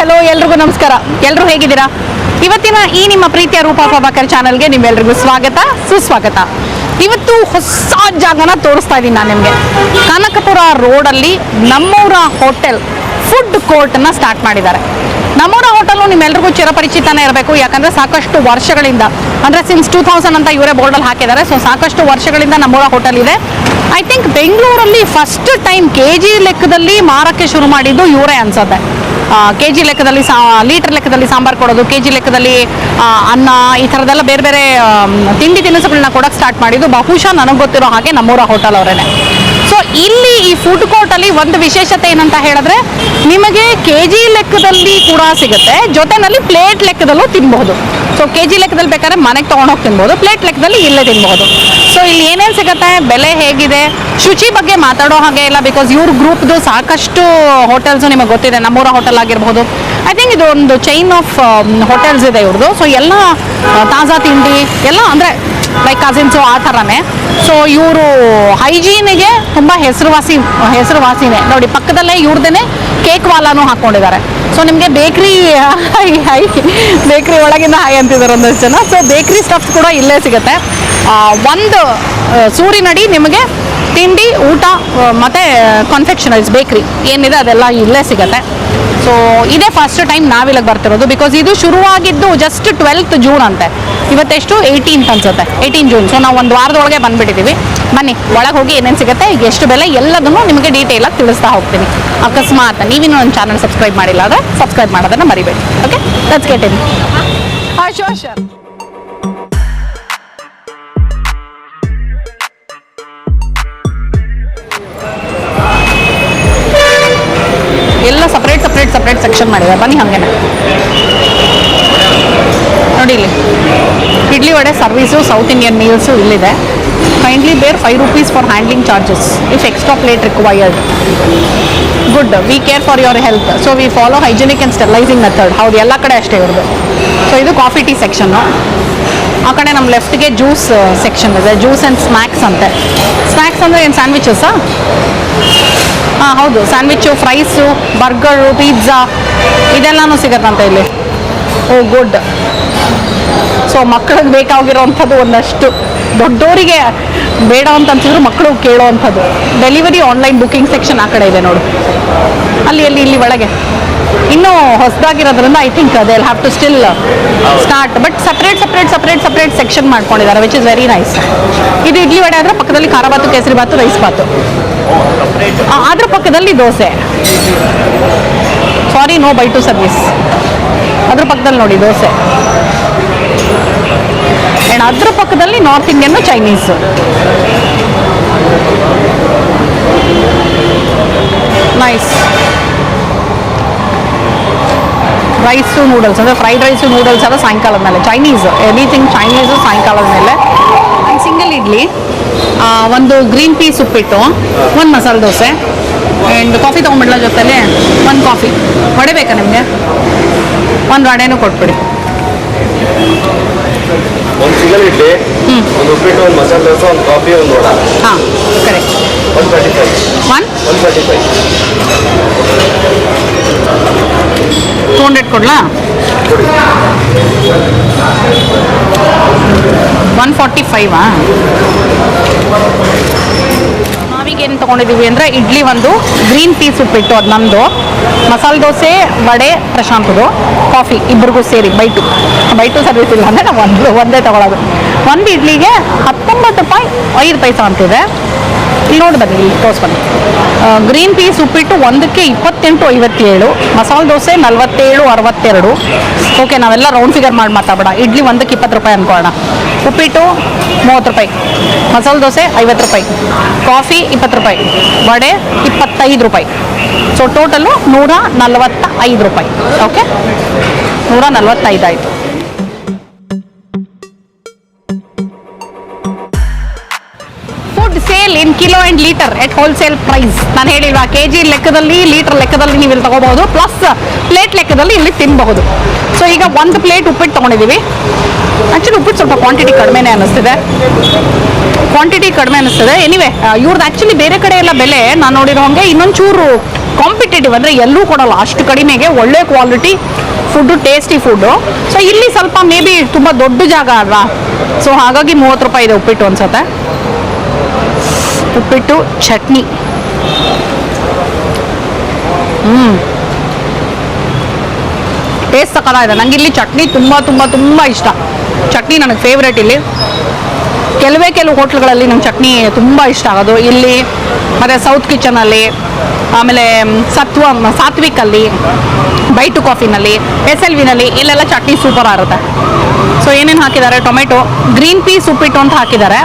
Hello, ಎಲ್ರಿಗೂ ನಮಸ್ಕಾರ. ಎಲ್ಲರೂ ಹೇಗಿದ್ದೀರಾ? ಇವತ್ತಿನ ಈ ನಿಮ್ಮ ಪ್ರೀತಿಯ ರೂಪಾ ಪ್ರಭಾಕರ್ ಚಾನಲ್ಗೆ ನಿಮ್ಮೆಲ್ರಿಗೂ ಸ್ವಾಗತ, ಸುಸ್ವಾಗತ. ಇವತ್ತು ಹೊಸ ಜಾಗನ ತೋರಿಸ್ತಾ ಇದ್ದೀನಿ ನಾನು ನಿಮಗೆ. ಕನಕಪುರ ರೋಡಲ್ಲಿ ನಮ್ಮೂರ ಹೋಟೆಲ್ ಫುಡ್ ಕೋರ್ಟನ್ನು ಸ್ಟಾರ್ಟ್ ಮಾಡಿದ್ದಾರೆ. ನಮ್ಮೂರ ಹೋಟೆಲು ನಿಮ್ಮೆಲ್ರಿಗೂ ಚಿರಪರಿಚಿತನೇ ಇರಬೇಕು. ಯಾಕಂದರೆ ಸಾಕಷ್ಟು ವರ್ಷಗಳಿಂದ, ಅಂದರೆ ಸಿನ್ಸ್ ಟೂ ತೌಸಂಡ್ ಅಂತ ಇವರೇ ಬೋರ್ಡಲ್ಲಿ ಹಾಕಿದ್ದಾರೆ. ಸೊ ಸಾಕಷ್ಟು ವರ್ಷಗಳಿಂದ ನಮ್ಮೂರ ಹೋಟೆಲ್ ಇದೆ. ಐ ಥಿಂಕ್ ಬೆಂಗಳೂರಲ್ಲಿ ಫಸ್ಟ್ ಟೈಮ್ ಕೆ ಜಿ ಲೆಕ್ಕದಲ್ಲಿ ಮಾರೋಕ್ಕೆ ಶುರು ಮಾಡಿದ್ದು ಇವರೇ ಅನ್ಸುತ್ತೆ. ಕೆ ಜಿ ಲೆಕ್ಕದಲ್ಲಿ ಸಾ, ಲೀಟರ್ ಲೆಕ್ಕದಲ್ಲಿ ಸಾಂಬಾರು ಕೊಡೋದು ಕೆ ಜಿ ಲೆಕ್ಕದಲ್ಲಿ ಅನ್ನ, ಈ ಥರದ್ದೆಲ್ಲ ಬೇರೆ ಬೇರೆ ತಿಂಡಿ ತಿನಿಸುಗಳನ್ನ ಕೊಡೋಕೆ ಸ್ಟಾರ್ಟ್ ಮಾಡಿದ್ದು ಬಹುಶಃ ನನಗೆ ಗೊತ್ತಿರೋ ಹಾಗೆ ನಮ್ಮೂರ ಹೋಟೆಲ್ ಅವರೇನೆ. ಸೊ ಇಲ್ಲಿ ಈ ಫುಡ್ ಕೋರ್ಟಲ್ಲಿ ಒಂದು ವಿಶೇಷತೆ ಏನಂತ ಹೇಳಿದ್ರೆ, ನಿಮಗೆ ಕೆ ಜಿ ಲೆಕ್ಕದಲ್ಲಿ ಕೂಡ ಸಿಗುತ್ತೆ, ಜೊತೆನಲ್ಲಿ ಪ್ಲೇಟ್ ಲೆಕ್ಕದಲ್ಲೂ ತಿನ್ಬಹುದು. ಸೊ ಕೆ ಜಿ ಲೆಕ್ಕದಲ್ಲಿ ಬೇಕಾದ್ರೆ ಮನೆಗೆ ತೊಗೊಂಡೋಗಿ ತಿನ್ಬೋದು, ಪ್ಲೇಟ್ ಲೆಕ್ಕದಲ್ಲಿ ಇಲ್ಲೇ ತಿನ್ಬೋದು. ಸೊ ಇಲ್ಲಿ ಏನೇನು ಸಿಗುತ್ತೆ? ಬೆಲೆ ಹೇಗಿದೆ? ಶುಚಿ ಬಗ್ಗೆ ಮಾತಾಡೋ ಹಾಗೆ ಇಲ್ಲ ಬಿಕಾಸ್ ಇವ್ರ ಗ್ರೂಪ್ದು ಸಾಕಷ್ಟು ಹೋಟೆಲ್ಸು ನಿಮಗೆ ಗೊತ್ತಿದೆ, ನಮ್ಮೂರ ಹೋಟೆಲ್ ಆಗಿರ್ಬೋದು. ಐ ಥಿಂಕ್ ಇದು ಒಂದು ಚೈನ್ ಆಫ್ ಹೋಟೆಲ್ಸ್ ಇದೆ ಇವ್ರದ್ದು ಸೊ ಎಲ್ಲ ತಾಜಾ ತಿಂಡಿ, ಎಲ್ಲ ಅಂದರೆ ಲೈಕ್ ಕಸಿನ್ಸು ಆ ಥರನೇ. ಸೊ ಇವರು ಹೈಜೀನಿಗೆ ತುಂಬ ಹೆಸರುವಾಸಿ, ಹೆಸರುವಾಸಿನೇ. ನೋಡಿ, ಪಕ್ಕದಲ್ಲೇ ಇವ್ರದೇ ಕೇಕ್ ವಾಲಾನು ಹಾಕ್ಕೊಂಡಿದ್ದಾರೆ ಸೊ ನಿಮಗೆ ಬೇಕ್ರಿ, ಹೈ, ಬೇಕ್ರಿ ಒಳಗಿಂದ ಹೈ ಅಂತಿದ್ದಾರೆ ಒಂದಷ್ಟು ಜನ. ಸೊ ಬೇಕ್ರಿ ಸ್ಟಫ್ಸ್ ಕೂಡ ಇಲ್ಲೇ ಸಿಗುತ್ತೆ. ಒಂದು ಸೂರಿನಡಿ ನಿಮಗೆ ತಿಂಡಿ, ಊಟ ಮತ್ತೆ ಕಾನ್ಫೆಕ್ಷನರೀಸ್ ಬೇಕ್ರಿ. ಏನಿದೆ ಅದೆಲ್ಲ ಇಲ್ಲೇ ಸಿಗುತ್ತೆ. ಸೊ ಇದೇ ಫಸ್ಟ್ ಟೈಮ್ ನಾವಿಲ್ಲಿಗೆ ಬರ್ತಿರೋದು ಬಿಕಾಸ್ ಇದು ಶುರುವಾಗಿದ್ದು ಜಸ್ಟ್ ಟ್ವೆಲ್ತ್ ಜೂನ್ ಅಂತೆ. ಇವತ್ತೆಷ್ಟು ಏಯ್ಟೀನ್ತ್ ಅನ್ಸುತ್ತೆ. ಏಯ್ಟೀನ್ ಜೂನ್ ಸೊ ನಾವು ಒಂದು ವಾರದೊಳಗೆ ಬಂದ್ಬಿಟ್ಟಿದ್ದೀವಿ ಬನ್ನಿ, ಒಳಗೆ ಹೋಗಿ ಏನೇನು ಸಿಗುತ್ತೆ ಎಷ್ಟು ಬೆಲೆ, ಎಲ್ಲದನ್ನು ನಿಮಗೆ ಡೀಟೇಲಾಗಿ ತಿಳಿಸ್ತಾ ಹೋಗ್ತೀನಿ. ಅಕಸ್ಮಾತ್, ನೀವಿನ್ನೂ ನನ್ನ ಚಾನಲ್ ಸಬ್ಸ್ಕ್ರೈಬ್ ಮಾಡಿಲ್ಲ ಅಂದರೆ ಸಬ್ಸ್ಕ್ರೈಬ್ ಮಾಡೋದನ್ನು ಮರಿಬೇಡಿ. Okay let's get in sure separate ಮಾಡಿದೆ ಬನ್ನಿ ಹಾಗೇನೆ. ನೋಡಿ ಇಲ್ಲಿ. Idli vada service South Indian meals ಇಲ್ಲಿದೆ. Kindly bear five rupees for handling charges if extra plate required good we care for your health so we follow hygienic and sterilising method ಹೌದು, ಎಲ್ಲ ಕಡೆ ಅಷ್ಟೇ ಇರೋದು ಸೊ ಇದು coffee tea section ಆ ಕಡೆ ನಮ್ಮ ಲೆಫ್ಟ್ಗೆ ಜ್ಯೂಸ್ ಸೆಕ್ಷನ್ ಇದೆ. ಜ್ಯೂಸ್ ಆ್ಯಂಡ್ ಸ್ನ್ಯಾಕ್ಸ್ ಅಂತೆ. ಸ್ನ್ಯಾಕ್ಸ್ ಅಂದರೆ ಏನು ಸ್ಯಾಂಡ್ವಿಚಸ್ಸಾ ಹಾಂ, ಹೌದು. ಸ್ಯಾಂಡ್ವಿಚ್ಚು ಫ್ರೈಸು ಬರ್ಗರು ಪಿಜ್ಜಾ ಇದೆಲ್ಲಾನು ಸಿಗತ್ತಂತೆ ಇಲ್ಲಿ. ಓ ಗುಡ್ ಸೊ ಮಕ್ಕಳಿಗೆ ಬೇಕಾಗಿರೋವಂಥದ್ದು ಒಂದಷ್ಟು. ದೊಡ್ಡವರಿಗೆ ಬೇಡ ಅಂತ ಅನ್ಸಿದ್ರು ಮಕ್ಕಳು ಕೇಳೋವಂಥದ್ದು ಡೆಲಿವರಿ ಆನ್ಲೈನ್ ಬುಕ್ಕಿಂಗ್ ಸೆಕ್ಷನ್ ಆ ಕಡೆ ಇದೆ ನೋಡು. ಅಲ್ಲಿ ಅಲ್ಲಿ, ಇಲ್ಲಿ ಒಳಗೆ. ಇನ್ನೂ ಹೊಸದಾಗಿರೋದ್ರಿಂದ I think they have to still start but separate separate separate separate section ಮಾಡ್ಕೊಂಡಿದ್ದಾರೆ ವಿಚ್ ಇಸ್ ವೆರಿ ನೈಸ್ ಇದು ಇಡ್ಲಿ ವಡೆ ಆದರೆ ಪಕ್ಕದಲ್ಲಿ ಖಾರ ಬಾತು, ಕೇಸರಿ ಬಾತು ರೈಸ್ ಬಾತು. ಅದ್ರ ಪಕ್ಕದಲ್ಲಿ dosa. Sorry no by two service ಅದ್ರ ಪಕ್ಕದಲ್ಲಿ ನೋಡಿ ದೋಸೆ. ಆ್ಯಂಡ್ ಅದ್ರ ಪಕ್ಕದಲ್ಲಿ North Indian Chinese nice rice noodles ಅಂದರೆ ಫ್ರೈಡ್ ರೈಸು ನೂಡಲ್ಸ್ ಎಲ್ಲ ಸಾಯಂಕಾಲದ ಮೇಲೆ. ಚೈನೀಸ್ ಎನಿಥಿಂಗ್ ಚೈನೀಸು ಸಾಯಂಕಾಲದ ಮೇಲೆ. ಸಿಂಗಲ್ ಇಡ್ಲಿ ಒಂದು ಗ್ರೀನ್ ಪೀಸ್ ಉಪ್ಪಿಟ್ಟು ಒಂದು ಮಸಾಲೆ ದೋಸೆ ಆ್ಯಂಡ್ ಕಾಫಿ ತೊಗೊಂಬಿಡ್ಲ ಜೊತೆಲಿ ಒಂದು ಕಾಫಿ ವಡೆ ಬೇಕಾ ನಿಮಗೆ? ಒಂದು ವಡೆನೂ ಕೊಟ್ಬಿಡಿ. ಒಂದು ಸಿಂಗಲ್ ಇಡ್ಲಿ ಒಂದು ಉಪ್ಪಿಟ್ಟು ಒಂದು ಮಸಾಲೆ ದೋಸೆ ಒಂದು ಕಾಫಿ ಒಂದು ವಡ. ಹಾಂ correct one forty five one one forty five two hundred ಕೊಡ್ಲಾ one forty ಫೈವಾ ನಾವೀಗೇನು ತೊಗೊಂಡಿದ್ದೀವಿ ಅಂದರೆ ಇಡ್ಲಿ ಒಂದು ಗ್ರೀನ್ ಪೀಸ್ ಉಪ್ಪಿಟ್ಟು ಅದು ನಮ್ಮದು ಮಸಾಲೆ ದೋಸೆ, ವಡೆ, ಪ್ರಶಾಂತದು ಕಾಫಿ ಇಬ್ಬರಿಗೂ ಸೇರಿ ಬೈಟು. ಬೈಟು ಸರ್ವಿಸ್ ಇಲ್ಲ ಅಂದರೆ ನಾವು ಒಂದು, ಒಂದೇ ತೊಗೊಳೋದು. ಒಂದು ಇಡ್ಲಿಗೆ ಹತ್ತೊಂಬತ್ತು ರೂಪಾಯಿ ಐದು ಪೈಸಾ ಅಂತಿದೆ. ಇಲ್ಲಿ ನೋಡಿ ಬನ್ನಿ. ಇಲ್ಲಿ ತೋರಿಸ್ಬನ್ನಿ ಗ್ರೀನ್ ಪೀಸ್ ಉಪ್ಪಿಟ್ಟು ಒಂದಕ್ಕೆ ಇಪ್ಪತ್ತೆಂಟು, ಐವತ್ತೇಳು, ಮಸಾಲೆ ದೋಸೆ ನಲ್ವತ್ತೇಳು, ಅರವತ್ತೆರಡು. ಓಕೆ ನಾವೆಲ್ಲ ರೌಂಡ್ ಫಿಗರ್ ಮಾಡಿ ಮಾತಾಡೋಣ ಇಡ್ಲಿ ಒಂದಕ್ಕೆ ಇಪ್ಪತ್ತು ರೂಪಾಯಿ ಅನ್ಕೊಳ್ಳೋಣ. ಉಪ್ಪಿಟ್ಟು ಮೂವತ್ತು ರೂಪಾಯಿ, ಮಸಾಲೆ ದೋಸೆ ಐವತ್ತು ರೂಪಾಯಿ, ಕಾಫಿ ಇಪ್ಪತ್ತು ರೂಪಾಯಿ, ವಡೆ ಇಪ್ಪತ್ತೈದು ರೂಪಾಯಿ. ಸೊ ಟೋಟಲು ನೂರ ನಲವತ್ತ ಐದು ರೂಪಾಯಿ. ಓಕೆ ನೂರ ನಲವತ್ತೈದು ಆಯಿತು. Food sale in kilo and litre at wholesale price ನಾನು ಹೇಳಿಲ್ವಾ ಕೆ ಜಿ ಲೆಕ್ಕದಲ್ಲಿ ಲೀಟರ್ ಲೆಕ್ಕದಲ್ಲಿ ನೀವು ಇಲ್ಲಿ ತಗೋಬಹುದು. ಪ್ಲಸ್ ಪ್ಲೇಟ್ ಲೆಕ್ಕದಲ್ಲಿ ಇಲ್ಲಿ ತಿನ್ನಬಹುದು ಸೊ ಈಗ ಒಂದು ಪ್ಲೇಟ್ ಉಪ್ಪಿಟ್ಟು ತೊಗೊಂಡಿದ್ದೀವಿ ಆ್ಯಕ್ಚುಲಿ ಉಪ್ಪಿಟ್ಟು ಸ್ವಲ್ಪ ಕ್ವಾಂಟಿಟಿ ಕಡಿಮೆನೇ ಅನ್ನಿಸ್ತಿದೆ ಕ್ವಾಂಟಿಟಿ ಕಡಿಮೆ ಅನ್ನಿಸ್ತದೆ ಎನಿವೆ ಇವ್ರದ್ದು ಆ್ಯಕ್ಚುಲಿ ಬೇರೆ ಕಡೆ ಎಲ್ಲ ಬೆಲೆ, ನಾನು ನೋಡಿರೋ ಹಂಗೆ ಇನ್ನೊಂಚೂರು ಕಾಂಪಿಟ್ ಕಾಂಪಿಟೇಟಿವ್ ಅಂದರೆ ಎಲ್ಲೂ ಕೊಡಲ್ಲ. ಅಷ್ಟು ಕಡಿಮೆಗೆ ಒಳ್ಳೆ quality food tasty food so ಇಲ್ಲಿ ಸ್ವಲ್ಪ ಮೇ ಬಿ ತುಂಬ ದೊಡ್ಡ ಜಾಗ ಅಲ್ವಾ? ಸೊ ಹಾಗಾಗಿ ಮೂವತ್ತು ರೂಪಾಯಿ ಇದೆ ಉಪ್ಪಿಟ್ಟು ಅನ್ಸತ್ತೆ. ಉಪ್ಪಿಟ್ಟು, ಚಟ್ನಿ. ಹ್ಞೂ ಟೇಸ್ಟ್ ಇದೆ. ನಂಗೆ ಇಲ್ಲಿ ಚಟ್ನಿ ತುಂಬ ತುಂಬ ತುಂಬ ಇಷ್ಟ. ಚಟ್ನಿ ನನಗೆ ಫೇವ್ರೇಟ್ ಇಲ್ಲಿ. ಕೆಲವೇ ಕೆಲವು ಹೋಟ್ಲ್ಗಳಲ್ಲಿ ನಂಗೆ ಚಟ್ನಿ ತುಂಬ ಇಷ್ಟ ಆಗೋದು. ಇಲ್ಲಿ ಮತ್ತು ಸೌತ್ ಕಿಚನಲ್ಲಿ ಆಮೇಲೆ ಸತ್ವ ಸಾತ್ವಿಕಲ್ಲಿ ಬೈಟು ಕಾಫಿನಲ್ಲಿ ಎಸ್ ಎಲ್ ವಿನಲ್ಲಿ ಇಲ್ಲೆಲ್ಲ ಚಟ್ನಿ ಸೂಪರ್ ಆಗುತ್ತೆ. ಸೊ ಏನೇನು ಹಾಕಿದ್ದಾರೆ? ಟೊಮೆಟೊ ಗ್ರೀನ್ ಪೀಸ್ ಉಪ್ಪಿಟ್ಟು ಅಂತ ಹಾಕಿದ್ದಾರೆ.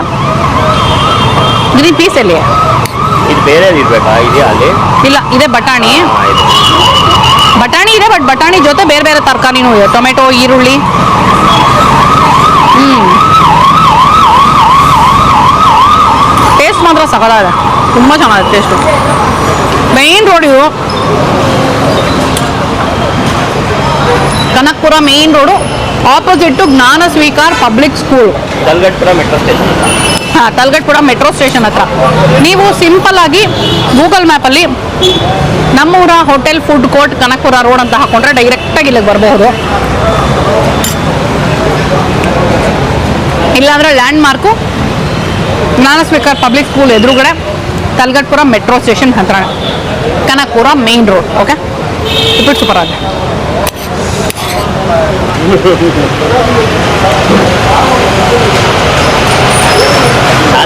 ಗ್ರೀನ್ ಪೀಸ್ ಅಲ್ಲಿ? ಇದು ಬೇರೆ ಇರ್ಬೇಕಾ? ಇದೆಯಾ ಅಲ್ಲಿ? ಇಲ್ಲ ಇದೆ ಬಟಾಣಿ. ಬಟಾಣಿ ಇದೆ ಬಟ್ ಬಟಾಣಿ ಜೊತೆ ಬೇರೆ ಬೇರೆ ತರಕಾರಿನೂ ಇದೆ. ಟೊಮೆಟೊ ಈರುಳ್ಳಿ. ಹ್ಞೂ ಟೇಸ್ಟ್ ಮಾತ್ರ ಸಕಲಾಗಿದೆ ತುಂಬ ಚೆನ್ನಾಗಿದೆ ಟೇಸ್ಟು ಮೇನ್ ರೋಡ್ ಇದು. Kanakapura main road opposite Jnana Sweekar public school Talaghattapura metro station ಹಾಂ ತಲಗಟ್ಪುರ ಮೆಟ್ರೋ ಸ್ಟೇಷನ್ ಹತ್ರ. ನೀವು ಸಿಂಪಲ್ ಆಗಿ ಗೂಗಲ್ ಮ್ಯಾಪಲ್ಲಿ ನಮ್ಮೂರ hotel food court Kanakapura road ಅಂತ ಹಾಕೊಂಡ್ರೆ ಡೈರೆಕ್ಟಾಗಿ ಇಲ್ಲಿಗೆ ಬರಬಹುದು ಇಲ್ಲಾಂದ್ರೆ landmark Jnana Sweekar public school ಎದುರುಗಡೆ ತಲ್ಗಟ್ಪುರ ಮೆಟ್ರೋ ಸ್ಟೇಷನ್ ಹತ್ರ. ಕನಕಪುರ ಮೇನ್ ರೋಡ್ ಓಕೆ ಉಪ್ಪಿಟ್ಟು ಸೂಪರ್ ಆಗಿದೆ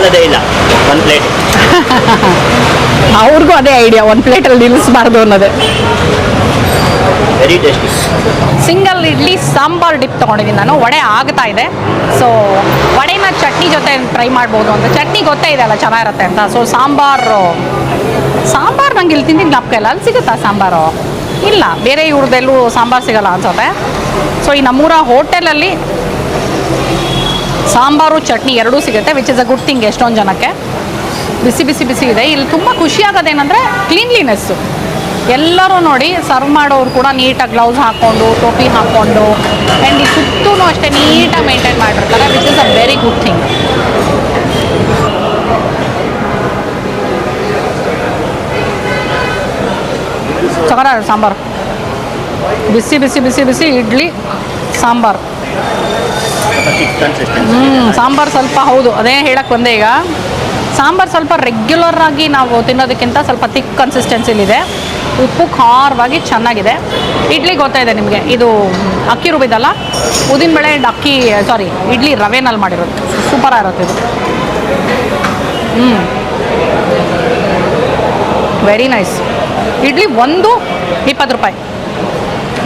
ಸಾಲದೇ ಇಲ್ಲ. ಒಂದು ಪ್ಲೇಟ್ ಅವ್ರಿಗೂ ಅದೇ ಐಡಿಯಾ ಒಂದು ಪ್ಲೇಟಲ್ಲಿ ನಿಲ್ಲಿಸಬಾರ್ದು ಅನ್ನೋದೇ. Very tasty single idli sambar dip ತೊಗೊಂಡಿದ್ದೀನಿ ನಾನು. ವಡೆ ಆಗ್ತಾ ಇದೆ. ಸೊ ವಡೆನ ಚಟ್ನಿ ಜೊತೆ ಟ್ರೈ ಮಾಡ್ಬೋದು ಅಂತ. ಚಟ್ನಿ ಗೊತ್ತೇ ಇದೆ ಅಲ್ಲ ಚೆನ್ನಾಗಿರುತ್ತೆ ಅಂತ. ಸೊ ಸಾಂಬಾರು ಸಾಂಬಾರು ನಂಗೆ ಇಲ್ಲಿ ತಿಂದಿದ್ದು ಜ್ಞಾಪಕ ಇಲ್ಲ. ಅಲ್ಲಿ ಸಿಗುತ್ತಾ ಸಾಂಬಾರು? ಇಲ್ಲ. ಬೇರೆ ಇವ್ರದ್ದೆಲ್ಲೂ ಸಾಂಬಾರು ಸಿಗಲ್ಲ ಅನ್ಸುತ್ತೆ. ಸೊ ಈ ನಮ್ಮೂರ ಹೋಟೆಲಲ್ಲಿ ಸಾಂಬಾರು, ಚಟ್ನಿ ಎರಡೂ ಸಿಗುತ್ತೆ which is a good thing ಎಷ್ಟೊಂದು ಜನಕ್ಕೆ. ಬಿಸಿ ಬಿಸಿ ಬಿಸಿ ಇದೆ. ಇಲ್ಲಿ ತುಂಬ ಖುಷಿ ಆಗೋದೇನೆಂದರೆ ಕ್ಲೀನ್ಲಿನೆಸ್ಸು ಎಲ್ಲರೂ ನೋಡಿ ಸರ್ವ್ ಮಾಡೋರು ಕೂಡ ನೀಟಾಗಿ ಗ್ಲೌಸ್ ಹಾಕ್ಕೊಂಡು ಟೋಪಿ ಹಾಕ್ಕೊಂಡು ಆ್ಯಂಡ್ ಈ ಸುತ್ತೂ ಅಷ್ಟೇ ನೀಟಾಗಿ ಮೇಂಟೈನ್ ಮಾಡಿರ್ತಾರೆ which is a very good thing sambar. ಬಿಸಿ ಬಿಸಿ ಬಿಸಿ ಬಿಸಿ, ಇಡ್ಲಿ, ಸಾಂಬಾರು. ಹ್ಞೂ ಸಾಂಬಾರು ಸ್ವಲ್ಪ ಹೌದು. ಅದೇ ಹೇಳಕ್ಕೆ ಬಂದೆ ಈಗ. ಸಾಂಬಾರು ಸ್ವಲ್ಪ ರೆಗ್ಯುಲರ್ ಆಗಿ ನಾವು ತಿನ್ನೋದಕ್ಕಿಂತ ಸ್ವಲ್ಪ ಥಿಕ್ ಕನ್ಸಿಸ್ಟೆನ್ಸಿಲಿದೆ ಉಪ್ಪು ಖಾರವಾಗಿ ಚೆನ್ನಾಗಿದೆ. ಇಡ್ಲಿ ಗೊತ್ತಾಯಿದೆ ನಿಮಗೆ? ಇದು ಅಕ್ಕಿ ರುಬ್ಬಿದಲ್ಲ ಬೆಳೆ ಆ್ಯಂಡ್ ಅಕ್ಕಿ ಸಾರಿ ಇಡ್ಲಿ ರವೆನಲ್ಲಿ ಮಾಡಿರೋದು. ಸೂಪರ್ ಆಗಿರುತ್ತೆ ಇದು. ಹ್ಞೂ ವೆರಿ ನೈಸ್ ಇಡ್ಲಿ ಒಂದು ಇಪ್ಪತ್ತು ರೂಪಾಯಿ.